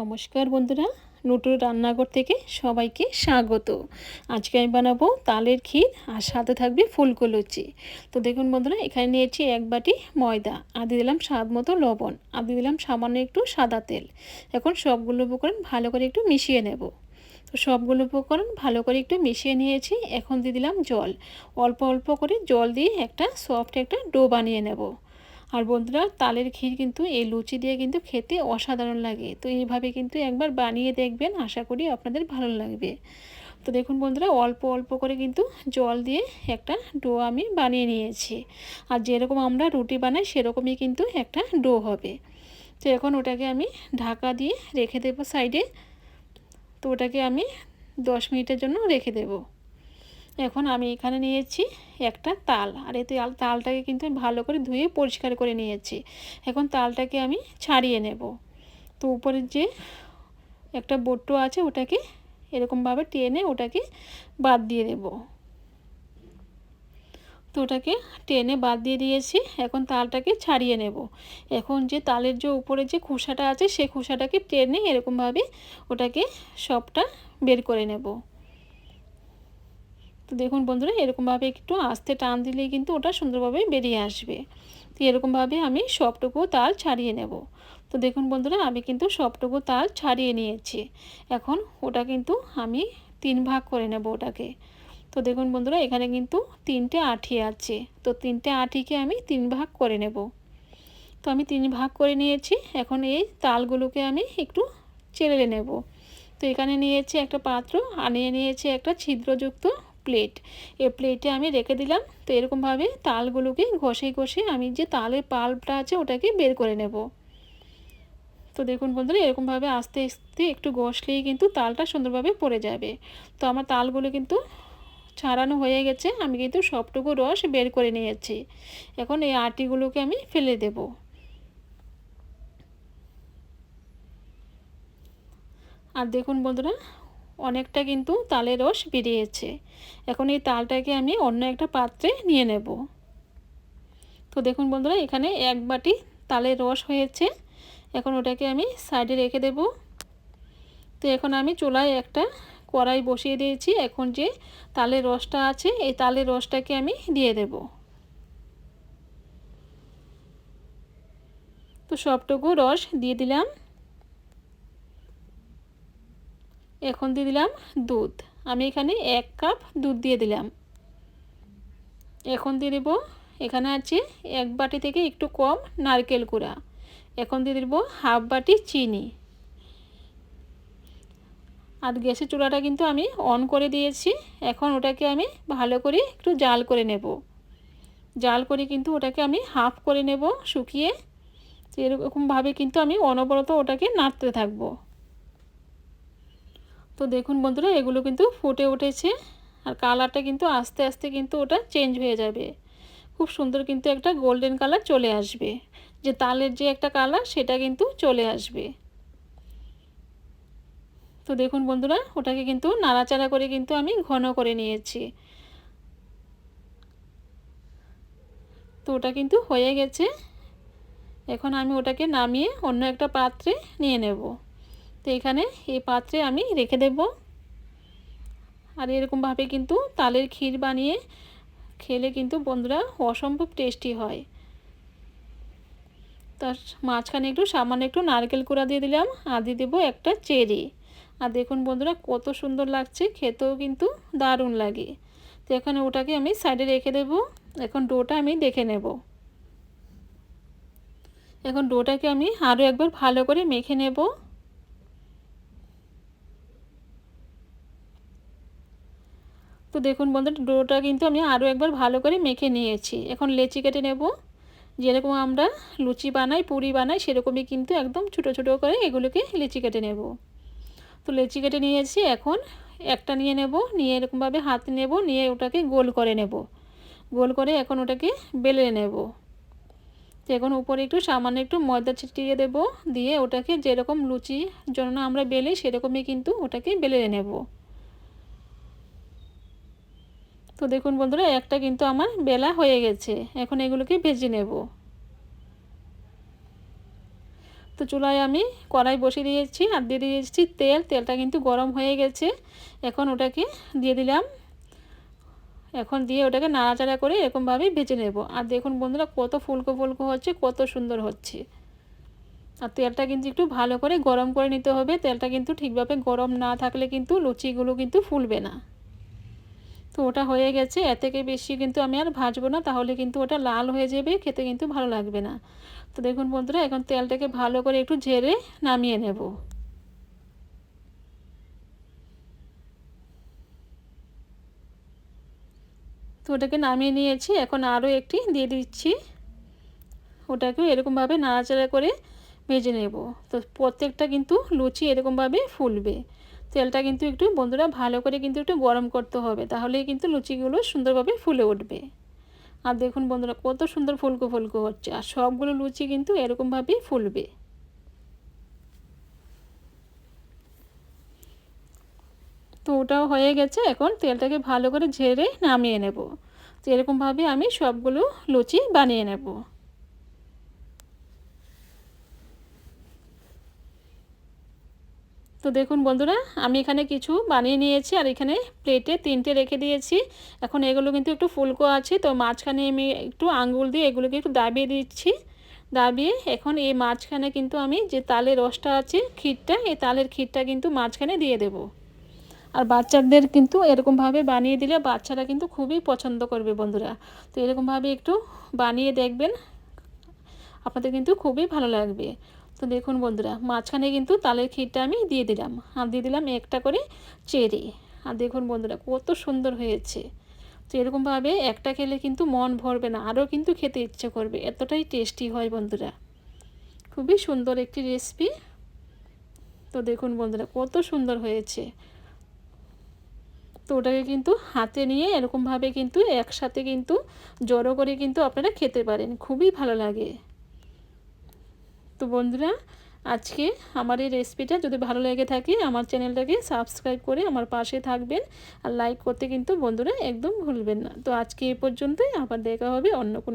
নমস্কার বন্ধুরা, নুটুর রান্নাঘর থেকে সবাইকে স্বাগত। আজকে আমি বানাবো তালের ক্ষীর আর সাথে থাকবে ফুলকো লুচি তো দেখুন বন্ধুরা, এখানে নিয়েছি এক বাটি ময়দা, আর দিয়ে দিলাম স্বাদ মতো লবণ, আর দিয়ে দিলাম সামান্য একটু সাদা তেল। এখন সবগুলো উপকরণ ভালো করে একটু মিশিয়ে নেব। তো সবগুলো উপকরণ ভালো করে একটু মিশিয়ে নিয়েছি, এখন দিয়ে দিলাম জল। অল্প অল্প করে জল দিয়ে একটা সফট একটা ডো বানিয়ে নেব। আর বন্ধুরা, তালের ক্ষীর কিন্তু এই লুচি দিয়ে কিন্তু খেতে অসাধারণ লাগে। তো এইভাবে কিন্তু একবার বানিয়ে দেখবেন, আশা করি আপনাদের ভালো লাগবে। তো দেখুন বন্ধুরা, অল্প অল্প করে কিন্তু জল দিয়ে একটা ডো আমি বানিয়ে নিয়েছি। আর যেরকম আমরা রুটি বানাই, সেরকমই কিন্তু একটা ডো হবে। তো এখন ওটাকে আমি ঢাকা দিয়ে রেখে দেবো সাইডে। তো ওটাকে আমি দশ মিনিটের জন্য রেখে দেবো। এখন আমি এখানে নিয়েছি একটা তাল। আর এই তালটাকে কিন্তু আমি ভালো করে ধুয়ে পরিষ্কার করে নিয়েছি। এখন তালটাকে আমি ছাড়িয়ে নেব। তো উপরের যে একটা বট্টো আছে, ওটাকে এরকমভাবে টেনে ওটাকে বাদ দিয়ে দেব। তো ওটাকে টেনে বাদ দিয়ে দিয়েছি। এখন তালটাকে ছাড়িয়ে নেব। এখন যে তালের যে উপরে যে খোসাটা আছে সেই খোসাটাকে টেনে এরকমভাবে ওটাকে সবটা বের করে নেব। তো দেখুন বন্ধুরা, এরকমভাবে একটু আস্তে টান দিলেই কিন্তু ওটা সুন্দরভাবে বেরিয়ে আসবে। তো এরকমভাবে আমি সবটুকু তাল ছাড়িয়ে নেব। তো দেখুন বন্ধুরা, আমি কিন্তু সবটুকু তাল ছাড়িয়ে নিয়েছি। এখন ওটা কিন্তু আমি তিন ভাগ করে নেব ওটাকে। তো দেখুন বন্ধুরা, এখানে কিন্তু তিনটে আঠি আছে। তো তিনটে আঠিকে আমি তিন ভাগ করে নেব। তো আমি তিন ভাগ করে নিয়েছি। এখন এই তালগুলোকে আমি একটু চেলে নেব। তো এখানে নিয়েছি একটা পাত্র, আর নিয়ে নিয়েছি একটা ছিদ্রযুক্ত প্লেট এ প্লেটে আমি রেখে দিলাম। তো এরকমভাবে তালগুলোকে ঘষে ঘষে আমি যে তালের পাল্পটা আছে ওটাকে বের করে নেব। তো দেখুন বন্ধুরা, এরকমভাবে আস্তে আস্তে একটু ঘষলেই কিন্তু তালটা সুন্দরভাবে পড়ে যাবে। তো আমার তালগুলো কিন্তু ছাড়ানো হয়ে গেছে। আমি কিন্তু সবটুকু রস বের করে নিয়েছি। এখন এই আটিগুলোকে আমি ফেলে দেব। আর দেখুন বন্ধুরা অনেকটা কিন্তু তালের রস বেরিয়েছে। এখন এই তালটাকে আমি অন্য একটা পাত্রে নিয়ে নেব। তো দেখুন বন্ধুরা, এখানে এক বাটি তালের রস হয়েছে। এখন ওটাকে আমি সাইডে রেখে দেব। তো এখন আমি চুলায় একটা কড়াই বসিয়ে দিয়েছি। এখন যে তালের রসটা আছে, এই তালের রসটাকে আমি দিয়ে দেব। তো সবটুকু রস দিয়ে দিলাম। এখন দিয়ে দিলাম দুধ। আমি এখানে এক কাপ দুধ দিয়ে দিলাম। এখন দিয়ে দেবো, এখানে আছে এক বাটি থেকে একটু কম নারকেল কুড়া। এখন দিয়ে দেবো হাফ বাটি চিনি। আর গ্যাসের চুলাটা কিন্তু আমি অন করে দিয়েছি। এখন ওটাকে আমি ভালো করে একটু জাল করে নেব। জাল করে কিন্তু ওটাকে আমি হাফ করে নেব শুকিয়ে। এরকমভাবে কিন্তু আমি অনবরত ওটাকে নাড়তে থাকব। তো দেখুন বন্ধুরা, এগুলো কিন্তু ফুটে উঠেছে আর কালারটা কিন্তু আস্তে আস্তে কিন্তু ওটা চেঞ্জ হয়ে যাবে। খুব সুন্দর কিন্তু একটা গোল্ডেন কালার চলে আসবে। যে তালের যে একটা কালার সেটা কিন্তু চলে আসবে। তো দেখুন বন্ধুরা, ওটাকে কিন্তু নাড়াচাড়া করে কিন্তু আমি ঘন করে নিয়েছি। তো ওটা কিন্তু হয়ে গেছে। এখন আমি ওটাকে নামিয়ে অন্য একটা পাত্রে নিয়ে নেব। তো এখানে এই পাত্রে আমি রেখে দেব। আর এরকমভাবে কিন্তু তালের ক্ষীর বানিয়ে খেলে কিন্তু বন্ধুরা অসম্ভব টেস্টি হয়। তার মাঝখানে একটু সামান্য একটু নারকেল কুড়া দিয়ে দিলাম আর দিয়ে দেবো একটা চেরি। আর দেখুন বন্ধুরা কত সুন্দর লাগছে, খেতেও কিন্তু দারুণ লাগে। তো এখানে ওটাকে আমি সাইডে রেখে দেব। এখন ডোটা আমি দেখে নেব। এখন ডোটাকে আমি আরও একবার ভালো করে মেখে নেব। তো দেখুন বন্ধুরা, ডোটা কিন্তু আমি আরও একবার ভালো করে মেখে নিয়েছি। এখন লেচি কেটে নেব। যেরকম আমরা লুচি বানাই, পুরি বানাই, সেরকমই কিন্তু একদম ছোটো ছোটো করে এগুলোকে লেচি কেটে নেব। তো লেচি কেটে নিয়েছি, এখন একটা নিয়ে নেব, নিয়ে এরকমভাবে হাত নেব, নিয়ে ওটাকে গোল করে নেব। গোল করে এখন ওটাকে বেলে নেব। তো এখন উপরে একটু সামান্য একটু ময়দা ছিটিয়ে দেব, দিয়ে ওটাকে যেরকম লুচি জন্য আমরা বেলি, সেরকমই কিন্তু ওটাকে বেলে নেব। তো দেখুন বন্ধুরা, একটা কিন্তু আমার বেলা হয়ে গেছে। এখন এগুলোকে ভেজে নেব। তো চুলায় আমি কড়াই বসিয়ে দিয়েছি আর দিয়ে দিয়েছি তেল। তেলটা কিন্তু গরম হয়ে গেছে। এখন ওটাকে দিয়ে দিলাম। এখন দিয়ে ওটাকে নাড়াচাড়া করে এরকমভাবেই ভেজে নেব। আর দেখুন বন্ধুরা, কত ফুলকো ফুলকো হচ্ছে, কত সুন্দর হচ্ছে। আর তেলটা কিন্তু একটু ভালো করে গরম করে নিতে হবে। তেলটা কিন্তু ঠিকভাবে গরম না থাকলে কিন্তু লুচিগুলো কিন্তু ফুলবে না। তো ওটা হয়ে গেছে। এ থেকে বেশি কিন্তু আমি আর ভাজবো না। তাহলে কিন্তু ওটা লাল হয়ে যাবে। খেতে কিন্তু ভালো লাগবে না। তো দেখুন বন্ধুরা, এখন তেলটাকে ভালো করে একটু ঝেড়ে নামিয়ে নেব। তো ওটাকে নামিয়ে নিয়েছি। এখন আরও একটি দিয়ে দিচ্ছি। ওটাকেও এরকমভাবে নাড়াচাড়া করে ভেজে নেব। তো প্রত্যেকটা কিন্তু লুচি এরকমভাবে ফুলবে। তেলটা কিন্তু একটু, বন্ধুরা ভালো করে কিন্তু একটু গরম করতে হবে, তাহলেই কিন্তু লুচিগুলো সুন্দরভাবে ফুলে উঠবে। আর দেখুন বন্ধুরা, কত সুন্দর ফুলকো ফুলকো হচ্ছে, আর সবগুলো লুচি কিন্তু এরকমভাবেই ফুলবে। তো ওটাও হয়ে গেছে, এখন তেলটাকে ভালো করে ঝেড়ে নামিয়ে নেব। তো এরকমভাবে আমি সবগুলো লুচি বানিয়ে নেব। তো দেখুন বন্ধুরা, আমি এখানে কিছু বানিয়ে নিয়েছি আর এখানে প্লেটে তিনটে রেখে দিয়েছি। এখন এগুলো কিন্তু একটু ফুলকো আছে, তো মাঝখানে আমি একটু আঙ্গুল দিয়ে এগুলোকে একটু দাবিয়ে দিচ্ছি। দাবিয়ে এখন এই মাঝখানে কিন্তু আমি যে তালের রসটা আছে ক্ষীরটা, এই তালের ক্ষীরটা কিন্তু মাঝখানে দিয়ে দেব। আর বাচ্চাদের কিন্তু এরকমভাবে বানিয়ে দিলে বাচ্চারা কিন্তু খুবই পছন্দ করবে বন্ধুরা। তো এরকমভাবে একটু বানিয়ে দেখবেন, আপনাদের কিন্তু খুবই ভালো লাগবে। তো দেখুন বন্ধুরা, মাঝখানে কিন্তু তালের ক্ষীরটা আমি দিয়ে দিলাম। আর দিয়ে দিলাম একটা করে চেরি। আর দেখুন বন্ধুরা, কত সুন্দর হয়েছে। তো এরকমভাবে একটা খেলে কিন্তু মন ভরবে না, আরও কিন্তু খেতে ইচ্ছে করবে। এতটাই টেস্টি হয় বন্ধুরা। খুবই সুন্দর একটি রেসিপি তো দেখুন বন্ধুরা, কত সুন্দর হয়েছে। তো ওটাকে কিন্তু হাতে নিয়ে এরকমভাবে কিন্তু একসাথে কিন্তু জড়ো করে কিন্তু আপনারা খেতে পারেন। খুবই ভালো লাগে। তো বন্ধুরা, আজকে আমার এই রেসিপিটা যদি ভালো লেগে থাকে, আমার চ্যানেলটাকে সাবস্ক্রাইব করে আমার পাশে থাকবেন আর লাইক করতে কিন্তু বন্ধুরা একদম ভুলবেন না। তো আজকে এ পর্যন্তই, আবার দেখা হবে অন্য কোনো